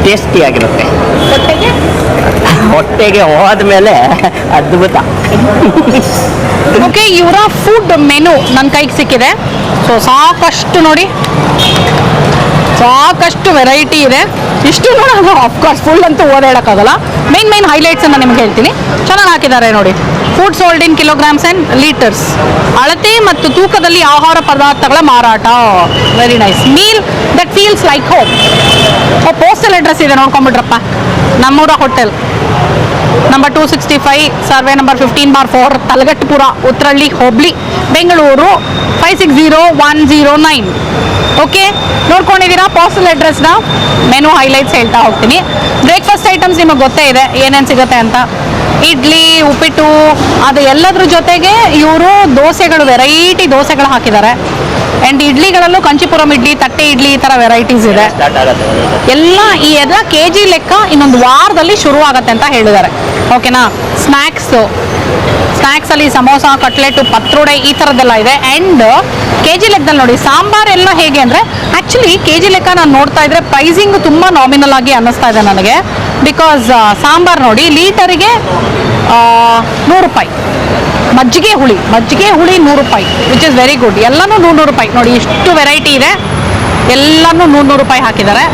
ಟೇಸ್ಟಿಯಾಗಿರುತ್ತೆ ಹೊಟ್ಟೆಗೆ? ಹೊಟ್ಟೆಗೆ ಹೋದ್ಮೇಲೆ ಅದ್ಭುತ. ಓಕೆ ಇವರ ಫುಡ್ ಮೆನು ನನ್ನ ಕೈಗೆ ಸಿಕ್ಕಿದೆ. ಸೊ ಸಾಕಷ್ಟು ನೋಡಿ. ಸಾಕಷ್ಟು ವೆರೈಟಿ ಇದೆ. ಇಷ್ಟು ನಾನು ಅಫ್ಕೋರ್ಸ್ ಫುಲ್ ಅಂತೂ ಓಡಾಡೋಕ್ಕಾಗಲ್ಲ ಮೈನ್ ಮೈನ್ ಹೈಲೈಟ್ಸನ್ನು ನಿಮ್ಗೆ ಹೇಳ್ತೀನಿ. ಚೆನ್ನಾಗಿ ಹಾಕಿದ್ದಾರೆ ನೋಡಿ. Food sold in kilograms and litres ಅಳತೆ ಮತ್ತು ತೂಕದಲ್ಲಿ ಆಹಾರ ಪದಾರ್ಥಗಳ ಮಾರಾಟ. Very nice meal that feels like home postal address ಇದೆ ನೋಡ್ಕೊಂಬಿಟ್ರಪ್ಪ ನಮ್ಮೂರ hotel number two sixty five survey number fifteen bar four Talaghattapura Uttarahalli ಹೋಬ್ಳಿ Bengaluru five six zero one zero nine okay ನೋಡ್ಕೊಂಡಿದ್ದೀರಾ parcel ಅಡ್ರೆಸ್ನ ಮೆನು ಹೈಲೈಟ್ಸ್ ಹೇಳ್ತಾ ಹೋಗ್ತೀನಿ. Breakfast items ನಿಮಗೆ ಗೊತ್ತೇ ಇದೆ. ಏನೇನು ಸಿಗುತ್ತೆ ಅಂತ? ಇಡ್ಲಿ, ಉಪ್ಪಿಟ್ಟು, ಅದು ಎಲ್ಲದ್ರ ಜೊತೆಗೆ ಇವರು ದೋಸೆಗಳು ವೆರೈಟಿ ದೋಸೆಗಳು ಹಾಕಿದ್ದಾರೆ. ಆ್ಯಂಡ್ ಇಡ್ಲಿಗಳಲ್ಲೂ ಕಂಚಿಪುರಂ ಇಡ್ಲಿ, ತಟ್ಟೆ ಇಡ್ಲಿ ಈ ತರ ವೆರೈಟೀಸ್ ಇದೆ. ಎಲ್ಲ ಈ ಎಲ್ಲ ಕೆ ಜಿ ಲೆಕ್ಕ ಇನ್ನೊಂದು ವಾರದಲ್ಲಿ ಶುರು ಆಗತ್ತೆ ಅಂತ ಹೇಳಿದ್ದಾರೆ. ಓಕೆನಾ ಸ್ನ್ಯಾಕ್ಸು ಅಲ್ಲಿ ಸಮೋಸ, ಕಟ್ಲೆಟ್, ಪತ್ರೊಡೆ ಈ ತರದ್ದೆಲ್ಲ ಇದೆ. ಅಂಡ್ ಕೆ ಜಿ ಲೆಕ್ಕದಲ್ಲಿ ನೋಡಿ, ಸಾಂಬಾರ್ ಎಲ್ಲ ಹೇಗೆ ಅಂದ್ರೆ ಆಕ್ಚುಲಿ ಕೆ ಜಿ ಲೆಕ್ಕ ನಾನು ನೋಡ್ತಾ ಇದ್ರೆ ಪ್ರೈಸಿಂಗ್ ತುಂಬಾ ನಾಮಿನಲ್ ಆಗಿ ಅನ್ನಿಸ್ತಾ ಇದೆ ನನಗೆ. ಬಿಕಾಸ್ ಸಾಂಬಾರ್ ನೋಡಿ, ಲೀಟರಿಗೆ ನೂರು ರೂಪಾಯಿ. ಮಜ್ಜಿಗೆ ಹುಳಿ ಮಜ್ಜಿಗೆ ಹುಳಿ ನೂರು ರೂಪಾಯಿ ವಿಚ್ ಇಸ್ ವೆರಿ ಗುಡ್ ಎಲ್ಲನೂ ನೂರು ನೂರು ರೂಪಾಯಿ. ನೋಡಿ, ಇಷ್ಟು ವೆರೈಟಿ ಇದೆ. ಎಲ್ಲನೂ ನೂರು ನೂರು ರೂಪಾಯಿ ಹಾಕಿದ್ದಾರೆ.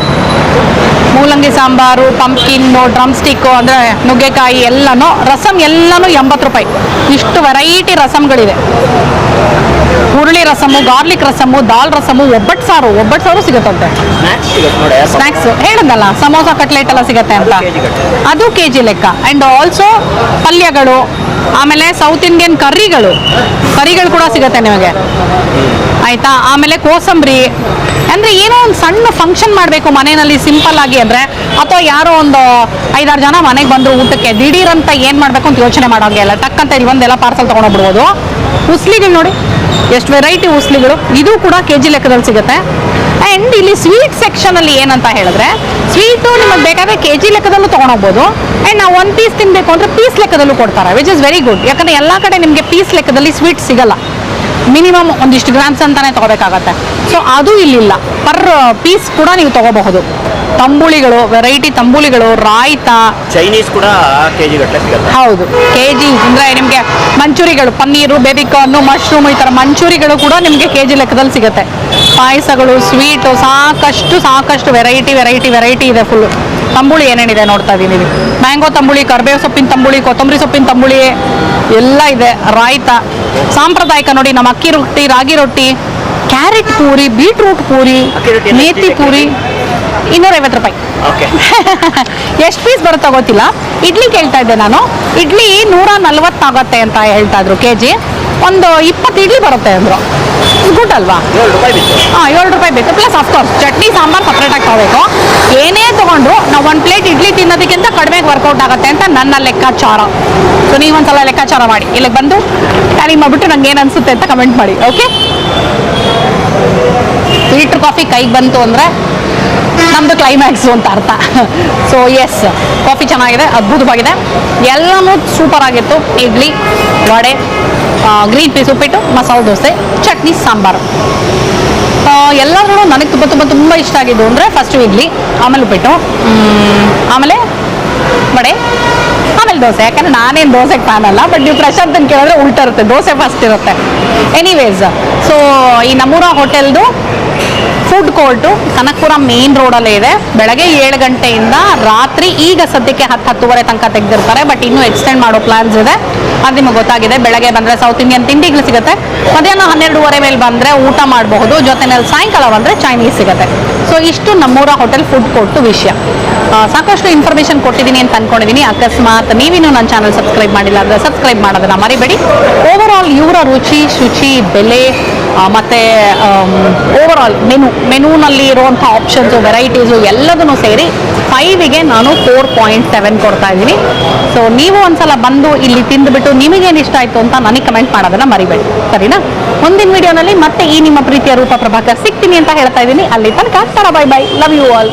ಮೂಲಂಗಿ ಸಾಂಬಾರು ಪಂಪ್ಕಿನ್ನು ಡ್ರಮ್ ಸ್ಟಿಕ್ಕು ಅಂದರೆ ನುಗ್ಗೆಕಾಯಿ, ಎಲ್ಲನೂ ರಸಮ್ ಎಲ್ಲನೂ ಎಂಬತ್ತು ರೂಪಾಯಿ. ಇಷ್ಟು ವೆರೈಟಿ ರಸಮ್ಗಳಿದೆ ಹುರುಳಿ ರಸಮು ಗಾರ್ಲಿಕ್ ರಸಮು ದಾಲ್ ರಸಮು ಒಬ್ಬಟ್ಟು ಸಾರು ಒಬ್ಬಟ್ಟು ಸಾರು ಸಿಗುತ್ತಂತೆ. ಸ್ನಾಕ್ಸ್ ಹೇಳಿದ್ನಲ್ಲ ಸಮೋಸ ಕಟ್ಲೆಟ್ ಎಲ್ಲ ಸಿಗುತ್ತೆ ಅಂತ. ಅದು ಕೆ ಜಿ ಲೆಕ್ಕ. ಆ್ಯಂಡ್ ಆಲ್ಸೋ ಪಲ್ಯಗಳು ಆಮೇಲೆ ಸೌತ್ ಇಂಡಿಯನ್ ಕರಿಗಳು ಕರಿಗಳು ಕೂಡ ಸಿಗುತ್ತೆ ನಿಮಗೆ. ಆಯ್ತಾ? ಆಮೇಲೆ ಕೋಸಂಬರಿ. ಅಂದ್ರೆ ಏನೋ ಒಂದು ಸಣ್ಣ ಫಂಕ್ಷನ್ ಮಾಡಬೇಕು ಮನೆಯಲ್ಲಿ ಸಿಂಪಲ್ ಆಗಿ ಅಂದ್ರೆ ಅಥವಾ ಯಾರೋ ಒಂದು ಐದಾರು ಜನ ಮನೆಗೆ ಬಂದ್ರು ಊಟಕ್ಕೆ ದಿಢೀರ್ ಅಂತ ಏನು ಮಾಡಬೇಕು ಅಂತ ಯೋಚನೆ ಮಾಡೋಂಗೆ ಇಲ್ಲ ಟಕ್ ಅಂತ ಇಲ್ಲಿ ಒಂದೆಲ್ಲ ಪಾರ್ಸಲ್ ತೊಗೊಂಡೋಗ್ಬಿಡ್ಬೋದು ಉಸ್ಲಿಗಳು ನೋಡಿ, ಎಷ್ಟು ವೆರೈಟಿ ಉಸ್ಲಿಗಳು. ಇದು ಕೂಡ ಕೆ ಜಿ ಲೆಕ್ಕದಲ್ಲಿ ಸಿಗುತ್ತೆ. ಆ್ಯಂಡ್ ಇಲ್ಲಿ ಸ್ವೀಟ್ ಸೆಕ್ಷನಲ್ಲಿ ಏನಂತ ಹೇಳಿದ್ರೆ ಸ್ವೀಟು ನಿಮಗೆ ಬೇಕಾದ್ರೆ ಕೆ ಜಿ ಲೆಕ್ಕದಲ್ಲೂ ತೊಗೊಂಡೋಗ್ಬೋದು. ಆ್ಯಂಡ್ ನಾವು ಒಂದು ಪೀಸ್ ತಿನ್ನಬೇಕು ಅಂದರೆ ಪೀಸ್ ಲೆಕ್ಕದಲ್ಲೂ ಕೊಡ್ತಾರೆ ವಿಚ್ ಇಸ್ ವೆರಿ ಗುಡ್ ಯಾಕಂದರೆ ಎಲ್ಲ ಕಡೆ ನಿಮಗೆ ಪೀಸ್ ಲೆಕ್ಕದಲ್ಲಿ ಸ್ವೀಟ್ ಸಿಗಲ್ಲ. ಮಿನಿಮಮ್ ಒಂದಿಷ್ಟು ಗ್ರಾಮ್ಸ್ ಅಂತಾನೆ ತಗೋಬೇಕಾಗತ್ತೆ. ಸೊ ಅದು ಇಲ್ಲಿಲ್ಲ. ಪರ್ ಪೀಸ್ ಕೂಡ ನೀವು ತಗೋಬಹುದು. ತಂಬುಳಿಗಳು ವೆರೈಟಿ ತಂಬುಳಿಗಳು ರಾಯ್ತ. ಚೈನೀಸ್ ಕೂಡ ಕೆಜಿ ಗಟ್ಟಲೆ ಸಿಗುತ್ತೆ. ಹೌದು. ಕೆ ಜಿ ಅಂದರೆ ನಿಮಗೆ ಮಂಚೂರಿಗಳು ಪನ್ನೀರು ಬೇಬಿಕಾರ್ನು ಮಶ್ರೂಮ್ ಈ ತರ ಮಂಚೂರಿಗಳು ಕೂಡ ನಿಮಗೆ ಕೆ ಜಿ ಲೆಕ್ಕದಲ್ಲಿ ಸಿಗುತ್ತೆ. ಪಾಯಸಗಳು ಸ್ವೀಟು ಸಾಕಷ್ಟು ಸಾಕಷ್ಟು ವೆರೈಟಿ ವೆರೈಟಿ ವೆರೈಟಿ ಇದೆ ಫುಲ್ಲು ತಂಬುಳಿ ಏನೇನಿದೆ ನೋಡ್ತಾ ಇದ್ದೀನಿ ಮ್ಯಾಂಗೋ ತಂಬುಳಿ ಕರ್ಬೇವು ಸೊಪ್ಪಿನ ತಂಬುಳಿ ಕೊತ್ತಂಬರಿ ಸೊಪ್ಪಿನ ತಂಬುಳಿ ಎಲ್ಲ ಇದೆ. ರಾಯ್ತ ಸಾಂಪ್ರದಾಯಿಕ ನೋಡಿ ನಮ್ಮ ಅಕ್ಕಿ ರೊಟ್ಟಿ ರಾಗಿ ರೊಟ್ಟಿ ಕ್ಯಾರೆಟ್ ಪೂರಿ ಬೀಟ್ರೂಟ್ ಪೂರಿ ಮೇತಿ ಪೂರಿ ಇನ್ನೂರೈವತ್ತು ರೂಪಾಯಿ. ಎಷ್ಟು ಪೀಸ್ ಬರುತ್ತೆ ಗೊತ್ತಿಲ್ಲ. ಇಡ್ಲಿ ಕೇಳ್ತಾ ಇದ್ದೆ ನಾನು. ಇಡ್ಲಿ ನೂರ ನಲ್ವತ್ತಾಗತ್ತೆ ಅಂತ ಹೇಳ್ತಾ ಇದ್ರು ಕೆ ಜಿ. ಒಂದು ಇಪ್ಪತ್ತು ಇಡ್ಲಿ ಬರುತ್ತೆ ಅಂದರು. ಗುಡ್ ಅಲ್ವಾ? ಏಳು ರೂಪಾಯಿ ಬಿತ್ತು. ಹಾಂ ಏಳು ರೂಪಾಯಿ ಬೇಕು ಪ್ಲಸ್ ಅಫ್ಕೋರ್ಸ್ ಚಟ್ನಿ ಸಾಂಬಾರು ಸಪ್ರೇಟಾಗಿ ತಗೋಬೇಕು. ಏನೇ ತಗೊಂಡ್ರು ನಾವು ಒಂದು ಪ್ಲೇಟ್ ಇಡ್ಲಿ ತಿನ್ನೋದಕ್ಕಿಂತ ಕಡಿಮೆಗೆ ವರ್ಕೌಟ್ ಆಗುತ್ತೆ ಅಂತ ನನ್ನ ಲೆಕ್ಕಾಚಾರ. ಸೊ ನೀವೊಂದ್ಸಲ ಲೆಕ್ಕಾಚಾರ ಮಾಡಿ. ಇಲ್ಲಿಗೆ ಬಂದು ಟ್ಯಾಲಿ ಮಾಡಿಬಿಟ್ಟು ನಂಗೆ ಏನು ಅನಿಸುತ್ತೆ ಅಂತ ಕಮೆಂಟ್ ಮಾಡಿ ಓಕೆ ಫಿಲ್ಟರ್ ಕಾಫಿ ಕೈಗೆ ಬಂತು ಅಂದರೆ ನಮ್ಮದು ಕ್ಲೈಮ್ಯಾಕ್ಸು ಅಂತ ಅರ್ಥ. ಸೊ ಎಸ್ ಕಾಫಿ ಚೆನ್ನಾಗಿದೆ ಅದ್ಭುತವಾಗಿದೆ. ಎಲ್ಲನೂ ಸೂಪರ್ ಆಗಿತ್ತು. ಇಡ್ಲಿ ವಡೆ ಗ್ರೀನ್ ಪೀಸ್ ಉಪ್ಪಿಟ್ಟು ಮಸಾಲೆ ದೋಸೆ, ಚಟ್ನಿ, ಸಾಂಬಾರು. ಎಲ್ಲರೂ ನನಗೆ ತುಂಬ ತುಂಬ ತುಂಬ ಇಷ್ಟ ಆಗಿದ್ದು ಅಂದರೆ ಫಸ್ಟು ಇಡ್ಲಿ, ಆಮೇಲೆ ಉಪ್ಪಿಟ್ಟು ಆಮೇಲೆ ವಡೆ, ಆಮೇಲೆ ದೋಸೆ. ಯಾಕಂದ್ರೆ ನಾನೇನು ದೋಸೆಗೆ ಫ್ಯಾನ್ ಬಟ್ ನೀವು ಪ್ರಶಾಂತನ್ ಕೇಳಿದ್ರೆ ಉಲ್ಟಾ ಇರುತ್ತೆ, ದೋಸೆ ಫಸ್ಟ್ ಇರುತ್ತೆ. ಎನಿವೇಸ್ ಸೊ ಈ ನಮ್ಮೂರ ಹೋಟೆಲ್ದು ಫುಡ್ ಕೋರ್ಟು ಕನಕಪುರ ಮೇನ್ ರೋಡಲ್ಲೇ ಇದೆ. ಬೆಳಗ್ಗೆ ಏಳು ಗಂಟೆಯಿಂದ ರಾತ್ರಿ ಈಗ ಸದ್ಯಕ್ಕೆ ಹತ್ತು ಹತ್ತುವರೆ ತನಕ ತೆಗೆದಿರ್ತಾರೆ ಬಟ್ ಇನ್ನೂ ಎಕ್ಸ್ಟೆಂಡ್ ಮಾಡೋ ಪ್ಲಾನ್ಸ್ ಇದೆ. ಅದು ನಿಮಗೆ ಗೊತ್ತಾಗಿದೆ. ಬೆಳಗ್ಗೆ ಬಂದರೆ ಸೌತ್ ಇಂಡಿಯನ್ ತಿಂಡಿಗಳು ಸಿಗುತ್ತೆ. ಮಧ್ಯಾಹ್ನ ಹನ್ನೆರಡುವರೆ ಮೇಲೆ ಬಂದರೆ ಊಟ ಮಾಡಬಹುದು. ಜೊತೆನಲ್ಲಿ ಸಾಯಂಕಾಲ ಬಂದರೆ ಚೈನೀಸ್ ಸಿಗುತ್ತೆ. ಸೊ ಇಷ್ಟು ನಮ್ಮೂರ ಹೋಟೆಲ್ ಫುಡ್ ಕೋರ್ಟು ವಿಷಯ. ಸಾಕಷ್ಟು ಇನ್ಫಾರ್ಮೇಷನ್ ಕೊಟ್ಟಿದ್ದೀನಿ ಅಂತ ಅನ್ಕೊಂಡಿದ್ದೀನಿ ಅಕಸ್ಮಾತ್ ನೀವಿನ್ನೂ ನನ್ನ ಚಾನಲ್ ಸಬ್ಸ್ಕ್ರೈಬ್ ಮಾಡಿಲ್ಲ ಅಂದರೆ ಸಬ್ಸ್ಕ್ರೈಬ್ ಮಾಡೋದನ್ನ ಮರಿಬೇಡಿ. ಓವರ್ ಆಲ್ ಇವರ ರುಚಿ, ಶುಚಿ, ಬೆಲೆ ಮತ್ತೆ ಓವರ್ ಆಲ್ ಮೆನು ಮೆನೂನಲ್ಲಿ ಇರುವಂಥ ಆಪ್ಷನ್ಸು ವೆರೈಟೀಸು ಎಲ್ಲದನ್ನು ಸೇರಿ ಫೈವಿಗೆ ನಾನು ಫೋರ್ ಪಾಯಿಂಟ್ ಸೆವೆನ್ ಕೊಡ್ತಾ ಇದ್ದೀನಿ. ಸೊ ನೀವು ಒಂದ್ಸಲ ಬಂದು ಇಲ್ಲಿ ತಿಂದುಬಿಟ್ಟು ನಿಮಗೇನು ಇಷ್ಟ ಆಯಿತು ಅಂತ ನನಗೆ ಕಮೆಂಟ್ ಮಾಡೋದನ್ನ ಮರಿಬೇಡಿ. ಸರಿನಾ? ಮುಂದಿನ ವಿಡಿಯೋನಲ್ಲಿ ಮತ್ತೆ ಈ ನಿಮ್ಮ ಪ್ರೀತಿಯ ರೂಪ ಪ್ರಭಾಕರ್ ಸಿಗ್ತೀನಿ ಅಂತ ಹೇಳ್ತಾ ಇದ್ದೀನಿ. ಅಲ್ಲಿ ತನಕ bye bye love you all